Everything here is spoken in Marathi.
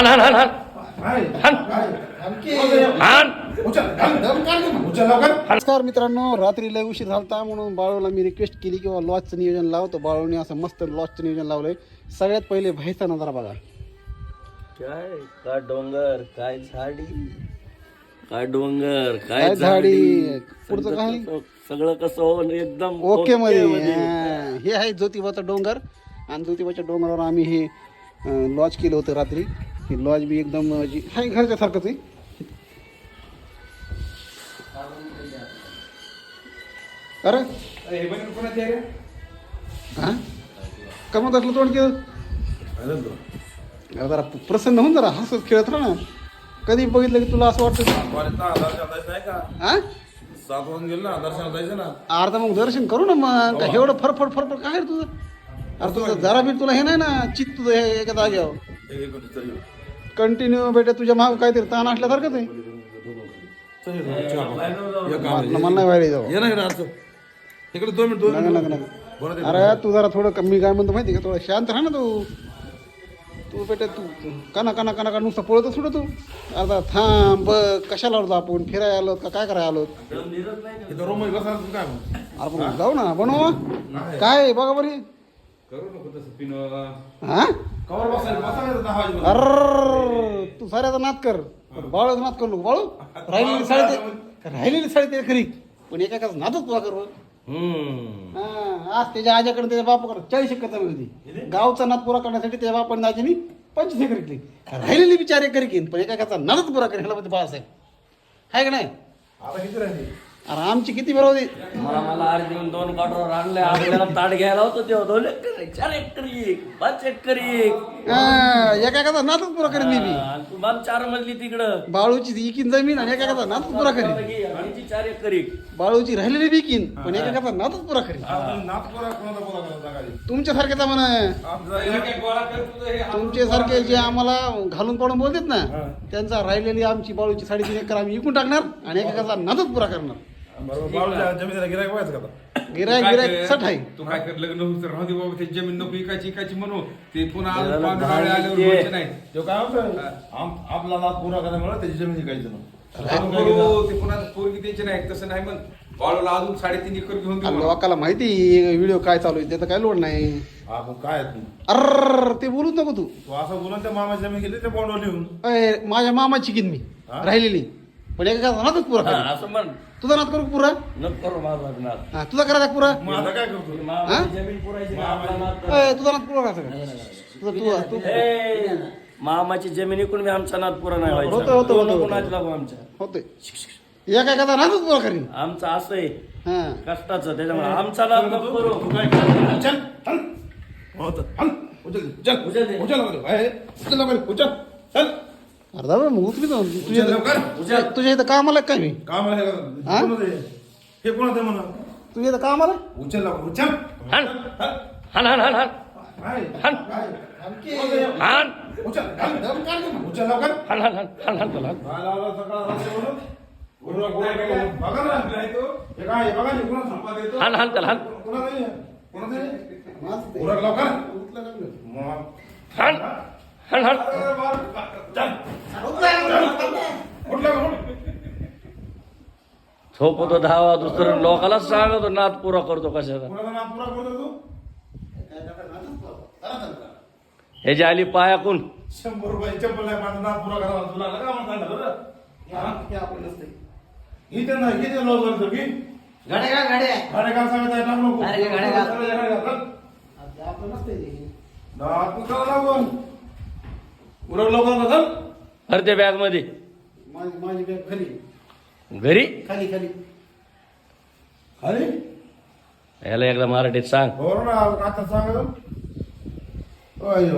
हाण हाण हाण हाण नमस्कार मित्रांनो रात्री लय उशीर झालता म्हणून बाळूला मी रिक्वेस्ट केली किंवा लॉजचं नियोजन लाव. तर बाळूने असं मस्त लॉजचं नियोजन लावलंय. सगळ्यात पहिले भाईचा नजारा बघा. काय? काय डोंगर? काय झाडी? काय डोंगर? काय झाडी? पुढचं काय? सगळं कसं होऊन एकदम ओके मध्ये. हा. हे आहे ज्योतिबाचा डोंगर. आणि ज्योतिबाच्या डोंगरावर आम्ही हे लॉज केलं होतं रात्री. हे लॉज बी एकदम जी आहे घरच्या सारखंच आहे. अरे. हा? कमत असलं तोंड केलं. अरे जरा प्रसन्न होऊन जरा हसत खेळत राहा ना. कधी बघितलं की तुला असं वाटतं? हा? अर्धा मग दर्शन करू ना मग. काय एवढं फरफड फरफड काय रे तुझं? अरे तुझं जरा बी तुला हे नाही ना चित्त तुझं हे एका येऊ. कंटिन्यू बेटा तुझ्या माग काहीतरी ताण असल्यासारखं ते. मला नाही व्हायला जाऊ ये ना इकडे अर्थ. इकडे दोन मिनिट दोन नका मिनिट. नका नका. बरं ते अरे तू जरा थोडं कमी काय म्हणतो माहिती का? थोडं शांत राहा ना तू. तू बेटा तू काना काना काना का नुसतं पळतच सुद्धा तू. आता थांब बघ कशाला आलो आपण? फिरायला आलो का काय करायला आलो? इथं रूममध्ये बसा तू काय म्हणतो? अरे पण जाऊ ना बनवा. काय बघा बरी हा. अर तू साऱ्याचा नाद कर. बाळूचा नाद करू नको. बाळू राहिलेली साडी ते राहिलेली साडी ते खरी. पण एका एकाच नादच तुला कर. हम्म. आज त्याच्या आजाकडे त्याच्या बापाकडे चाळीस एकर जमीन होती. गावचा नाद पुरा करण्यासाठी त्याच्या बापाने दाजीनी पंचवीस एकर घेतली. राहिलेली बिचार एकर घेईन पण एका एकाचा नादच पुरा करेल ह्याला मध्ये बाळासाहेब. आहे का नाही? आता किती राहिली? अरे आमची किती बरोबर होती मला मला देऊन दोन आणले. आपल्याला ताट घ्यायला होतं तेव्हा दोन एकर एक, चार एकर एक पाच एकर एक. हा, एका एकाचा नादच पुरा करेन मी बी. आणि तू बाप चार मजली तिकडं. बाळूची ती इकीन जमीन आणि एका एकाचा नादच पुरा करेन. आणि चार एकर एक. बाळूची राहिलेली बिकीन पण एका एकाचा नादच पुरा करेन. पोरा कोणाचा पोरा कोणाचा सांगायची? तुमच्यासारखेचा म्हणा आमचा हे. तुमचे सारखे जे आम्हाला घालून पाडून बोलतात ना त्यांचा राहिलेली आमची बाळूची साडेतीन एकर आम्ही विकून टाकणार आणि एकेकाचा नादच पुरा करणार. बरोबर गिरायक व्हायचं का आता? गिरायक काय गिरायक कर? सट आहे तू काय कर लग्न होत राहू दे बाबा ते जमीन नको इकायची इकायची म्हणू. ते पुन्हा आल्यावर नाही. तो काय आम- आपला पुरा करायला त्याची जमीन विकायची ना आपण काय हो, घेणार? ते पुन्हा पोरगी द्यायची नाही तसं नाही मग बाळूला अजून साडेतीन एकर घेऊन देऊ आणि म्हणून. लोकाला माहिती व्हिडिओ काय चालू आहे त्याचं काय लोड नाही. आपण काय तू अर ते बोलूच नको तू. तू असं बोलून त्या मामाची जमीन गेली त्या बॉन्डवर लिहून अय, माझ्या मामाची किन मी हा? राहिलेली. पण एकेकाचा नादच पुरा. हा, असं म्हण. तुझा करू पुरा? नको करू माझा नाद. हा, तुझा का पुरा? काय करतो? मामाची जमीन पुरायची का आपला तुझा पुरा करायचा का? तुझा तू तू ए, मामाची जमीन इकडून मी आमचा नाद पुरा नाही व्हायचा. होतं, एका एकाचा नादच पुरा करीन. आमचं असं आहे हा. कष्टाचं त्याच्यामुळे आमचा नाद नको करू. चल चल. हो तर, हल. उचल चल. उचल दे. उचल लवकर. आहे, उचल लवकर, उचल. चल. अर्धा वेळ मग उचली जाऊन तुझ्या उचल लवकर तुझ्या- तुझ्या इथं कामाला आहे काय मी काम आहे का हा? हे कोणाचं आहे म्हणा तुझ्या इथं कामाला उचल लवकर उचल हाण हाण हाण हाण हाण काय? हाण काय? हाण उचल हल. उचल लवकर हाण हाण हाण हाण हाण त्याला. काय लावलं सकाळ रात्री म्हणून? गुरुवा, गुरुवा, गुरुवा. बघा ना हे काय हे बघा हे कोणाचं? हाण हाण त्याला हाण कोणाचं आहे? कोणाचं आहे? उरक लवकर मग. हाण हाण हाण अरे बाप. चल. उठ लवकर, उठ. झोपतो दहा दुसरं लोकाला सांगतो नाद पुरा करतो कशाचा. ह्याची आली पायाकून. शंभर रुपये चप्पल माझं नाव पुरा करा तुला का म्हणता इथे नाही किती लॉस की? गाड्या गाड्या गाड्या का सांगत आहे? टाकू नको. अरे, गाड्या का- गाड्या, गाड्या का? आपलं नसते दहा पुस्तकं लागून. उरक लवकर का चल. अरे त्या बॅगमध्ये. माझी माझी बॅग खाली घरी? खाली खाली. अरे ह्याला एकदा मराठीत सांग. बरोबर ना आता अय